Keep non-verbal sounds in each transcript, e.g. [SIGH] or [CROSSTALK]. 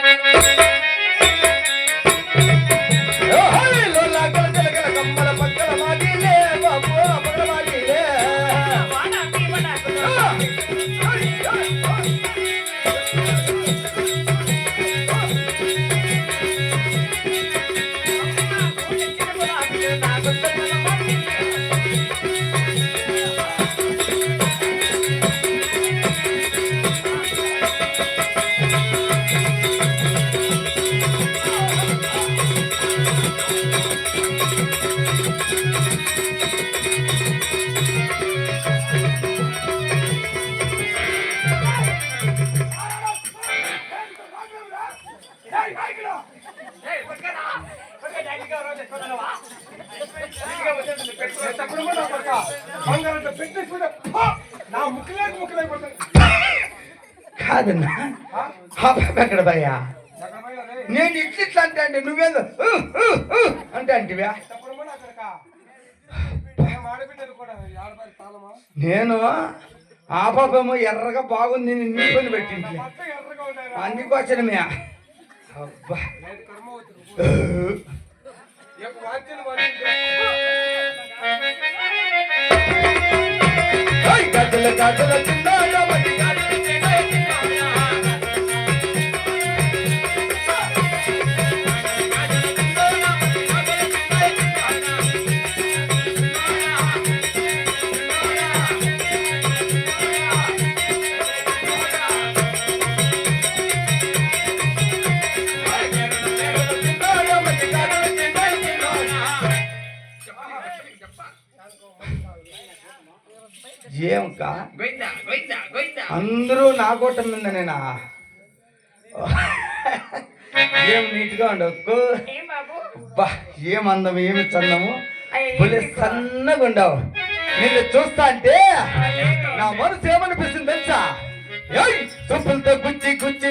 Thank you. ఎక్కడ భయ్యా నేను ఇట్లా ఇట్లా అంటే అంటే నువ్వేదో అంటే అంటివా? నేను ఆ పాపేమో ఎర్రగా బాగుంది నీ పని పెట్టింది. అందుకోచనమే అందుకోసమే అబ్బా. లేదు కర్మ అందరూ నా కోట మీద నేనా? ఏం నీట్గా ఉండవు అబ్బా ఏం అందం ఏమి చందము? భలే? సన్నగా ఉండవు. నిన్ను చూస్తా అంటే నా మనసు ఏమనిపిస్తుంది తెలుసా? ఏయ్ చెప్పులతో గుచ్చి గుచ్చి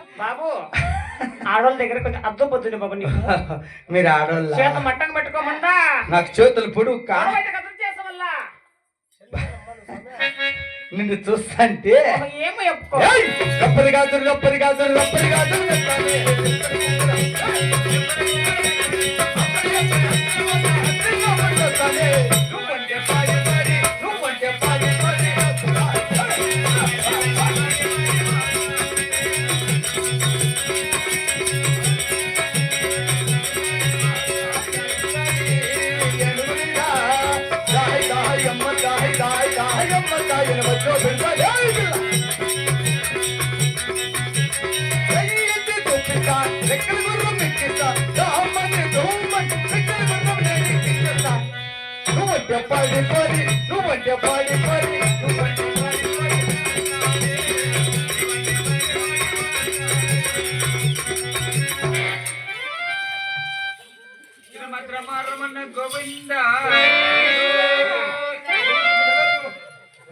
బాబు ఆడవాళ్ళ దగ్గర కొంచెం అద్దం పొద్దుంది బాబు నీకు. [LAUGHS] మీరు ఆడోళ్ళ చేత మట్టంగా పెట్టుకోమందా? నాకు చేతులు పొడుగు [LAUGHS] నిన్ను చూస్తాంటే ఏమో చెప్పుకో! రప్పరి గాజులు రప్పరి గాజులు రప్పరి గాజులు నువ్వంటే పాడి పాడి, నువ్వంటే పాడి పాడి, నువ్వంటే పాడి పాడి.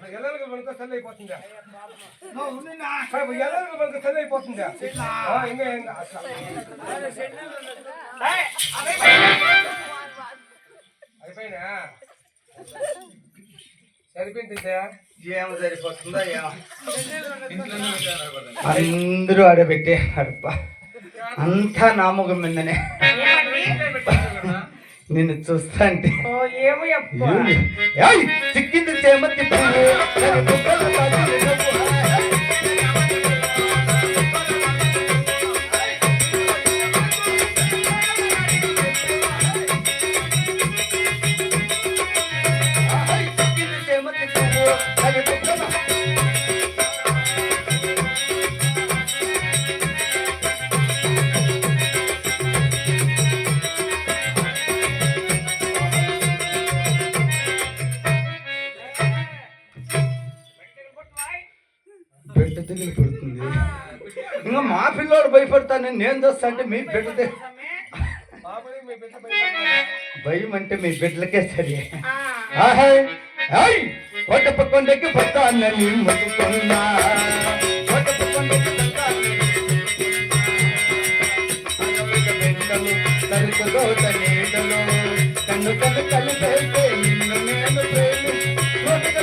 ఎల్లరికి మనకు తల్లి అయిపోతుందా? ఎల్లరికి మనకు అయిపోతుందా? ఇంకా ఇంకా. అయిపోయినా అందరూ ఆడబెట్టే అడప అంతా నామకం మీదనే. నిన్ను చూస్తా అంటే! చిక్కింది పువ్వు నేను చూస్తా అంటే మీ బిడ్డ దిగు- బాబుని మీ బిడ్డ భయపడ్డాడు. భయం అంటే మీ బిడ్డలకే సరే. ఒట్టప్ప కొండకి పట్టానని మొక్కుకున్నా. కన్ను కన్ను కలిపేస్తే నిన్ను నేను ప్రేమి. నోటిక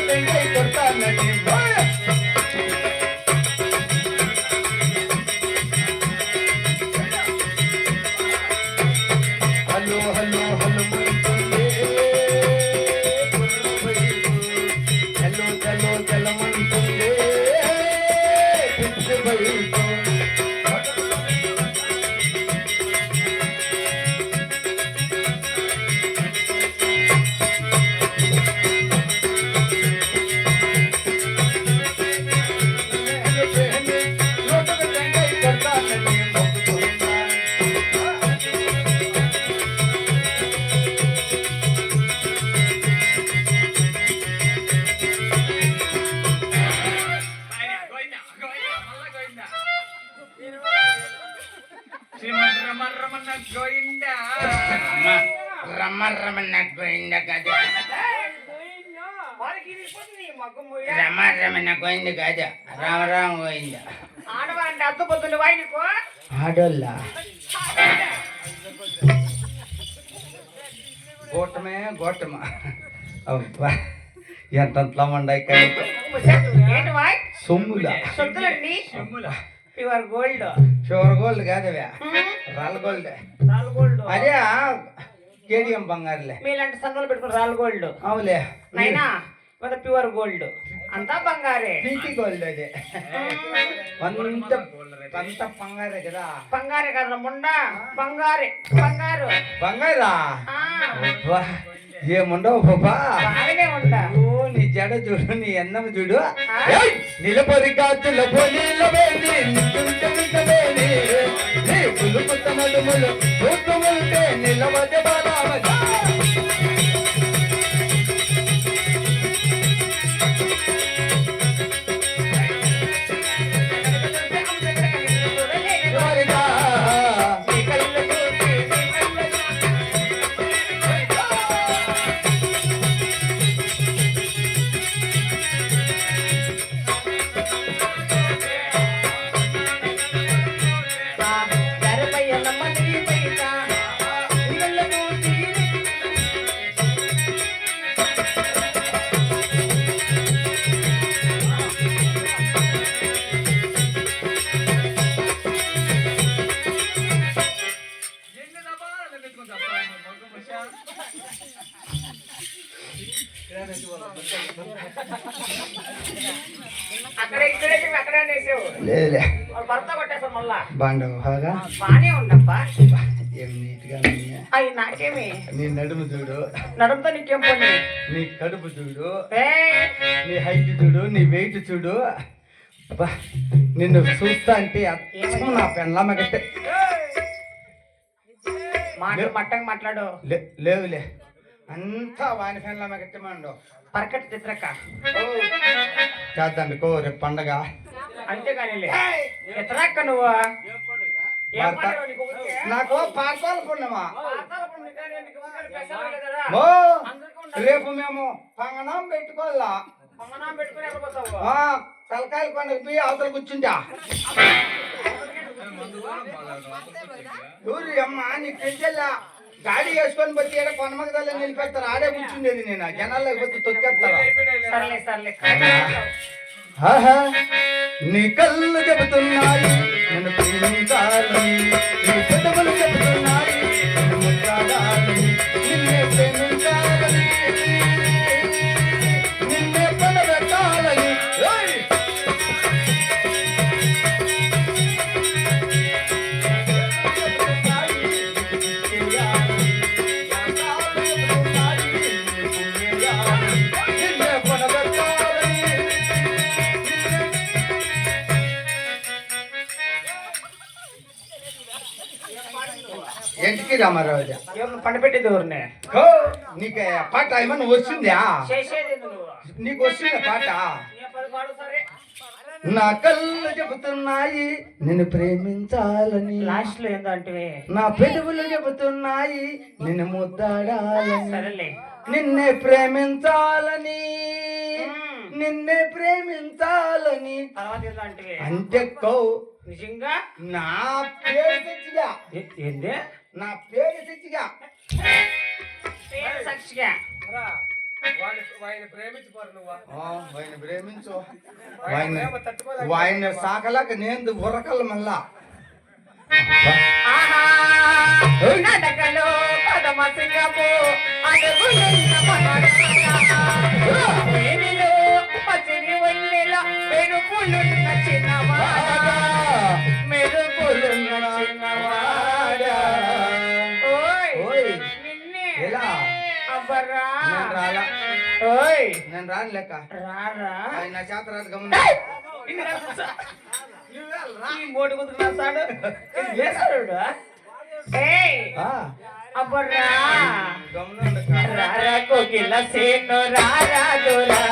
పెంకై రమ రమణ గోవింద కాదు? రామ రామ గోవింద. ఆడవాడిని అద్దుపోతుంది వాయినకు. ఆడోళ్ళ? గోటమే గోటమ? అబ్బా ఎంతలా మండాయి సొమ్ముల? సొత్తులండి. Pure gold. షుగర్ గోల్డ్ కాదవే. రాళ్ళ గోల్డ్. రాల్ గోల్డ్. అదే కేడిఎం బంగారులే. మీలాంటి సందులు పెట్టుకుని రాల్ గోల్డ్. అవులే నైనా? మన ప్యూర్ గోల్డ్. అంతా బంగారే. పీటీ గోల్డ్ అదే. అంత అంత బంగారే కదా. బంగారే కదా ముండా. బంగారే బంగారు. బంగారా? ఏముండవు బాబా? బాగానే ఓ నీ జడ చూడు నీ అన్నం చూడు! నిలబడి కాచుల పోలీలవేది నిల్చుంటేని నీ పులుపుత నడుములు చూద్దుముంటే నిలబడి బాలామగా. లేదులే. వాడు భర్త కొట్టేసావు మళ్ళా. బాండవు బాగా? బానే ఉండబ్బా ఏం నీట్గా ఉన్నాయా? అవి నాకేమి? నీ నడుము చూడు. నడుముతో నీకేం పని? నీ కడుపు చూడు. నీ హైట్ చూడు నీ వెయిట్ చూడు. అబ్బా, నిన్ను చూస్తా అంటే నా పెళ్ళమ్మ మాటలు మట్టంగా మాట్లాడు. లేవులే. అంతా వాని పెళ్ళమ్మ గట్టమండు పరకటి చిత్రక్క చేద్దాం కో రేపు పండగ. అంతేగాని చిత్రక్క నువ్వు? నీకు పాఠాలు పుణ్యమా? ఓ. రేపు మేము పంగనాం పెట్టుకోవాలా? తలకాయల పండుగ పోయి అవతల కూర్చుంటా. ఊరి అమ్మ నీకు తెలిసల్లా గాడి వేసుకొని పోతే ఈడ కొనమగదల్లా నిలిపెడతారు ఆడే కూర్చుండేది నేను. జనాల్లో పోతే తొక్కేస్తారా? సర్లే సర్లే. నీ కళ్ళు చెబుతున్నాయి. నన్ను ప్రేమించాలని నీ చెబుతున్నాయి. ఎంటికి రామారాజు ఎవరు పండు పెట్టేది ఎవరిని నీకు పాట ఏమన్నా వస్తుందా నీకు వస్తుందా పాట? నా కళ్ళు చెబుతున్నాయి నిన్ను ప్రేమించాలని. లాస్ట్లో ఏందంటే? నా పెదవులు చెబుతున్నాయి నిన్ను ముద్దాడాలని. నిన్నే ప్రేమించాలని. నిన్నే ప్రేమించాలని. అంటే కౌ నిజంగా? నా పేరు ఏంది? నా పేరు సాక్షిగా. ఆయన ప్రేమించు. ఆయన సాకలాక నేను ఉరకల మళ్ళా. నడకలో పదమ సింగము. వేణిలో చిన్నవాడ ఓయ్! నేను రాను లెక్క రారా? నా చేత రాదు గమని మోటు కుదురు రాసాడు వేసాడు ఏయ్! అబ్బరా గమనండి రారా కోకిల సేను రారా దొరా.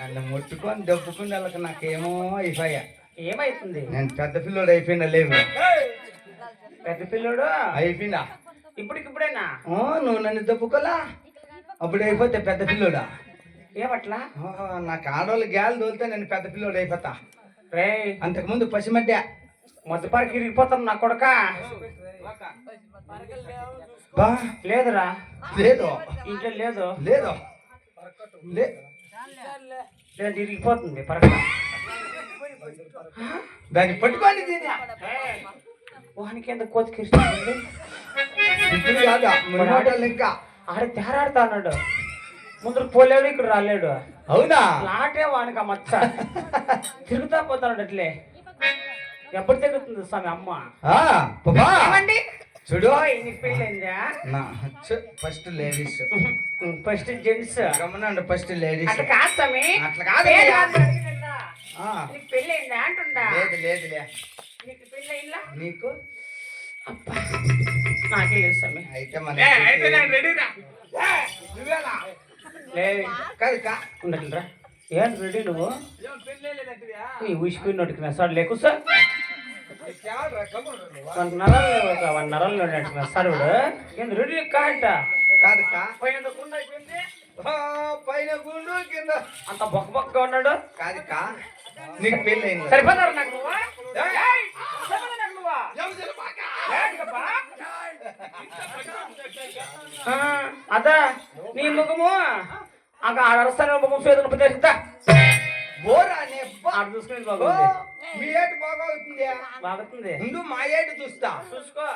నన్ను ముట్టుకొని దప్పుకుని వాళ్ళకి నాకేమో అయిపోయా. ఏమైతుంది? నేను పెద్ద పిల్లోడు అయిపోయినా లేవు. పెద్ద పిల్లడు? అయిపోయినా. ఇప్పటికిప్పుడేనా? ఓ, నువ్వు నన్ను దప్పుకోలా అప్పుడు అయిపోతే పెద్ద పిల్లోడా? ఏమట్లా? నాకు ఆడవాళ్ళు గ్యాలు తోలితే నేను పెద్ద పిల్లోడు అయిపోతా. రే అంతకుముందు పసిమడ్డ. మొదటిపారికి ఇరిగిపోతాను నా కొడక. బా. లేదురా. లేదు. ఇంట్లో లేదు. లేదు. లేదు ఇరిగిపోతుంది పరక దాన్ని పట్టుకోండి వానికి ఎంత కోతి కిరిస్తుంది ఇప్పుడు కాదా మునోటలు ఇంకా ఆడ తేరాడుతా అన్నాడు. ముందు పోలేడు ఇక్కడ రాలేడు. అవునా? లాటే వానికి ఆ మచ్చ. తిరుగుతా పోతాడు అట్లే. ఎప్పుడు తిరుగుతుంది స్వామి అమ్మ? ఏమండి? చూడు. పెళ్ళైందా ఫస్ట్ లేడీస్ ఫస్ట్ జెంట్స్ గమనండి ఫస్ట్ లేడీస్ అట్లా కాదు స్వామి. అట్లా కాదు నీకు పెళ్ళైందా అంటుండా? లేదు లేదులే నీకు పెళ్ళైందా నీకు? అబ్బా. నాకే లేదు స్వామి. అయితే మన రెడీరా లేదు కాదు కా ఉండట్లరా ఏం రెడీ నువ్వు? నీ ఊసిపోయి నోటికి సార్ లేకు సార్. వన్ నరాలు ఒక వన్ నరాలు నోటికి సార్ ఏంది రెడీ కాంట కాదు కా పోయినందుకు అయిపోయింది ఆ, పైన గుండు కింద అంత బొక్క బొక్కగా ఉన్నాడు కాదు కా నీకు పెళ్ళైంది సరిపోతారు నాకు నువ్వా ఏయ్, సరిపోతారు నాకు నువ్వా ఏంటికప్పా? ఆ, అదా నీ ముఖము అక్కడ ఆడ అరస్తాను ముఖం చేతులు ఉపదేశిస్తా బోరా నే బా- ఆడ చూసుకునేది బాగుంది. మీ ఏటు బాగా అవుతుంది బాగుంది. ముందు మా ఏటు చూస్తా. చూసుకో.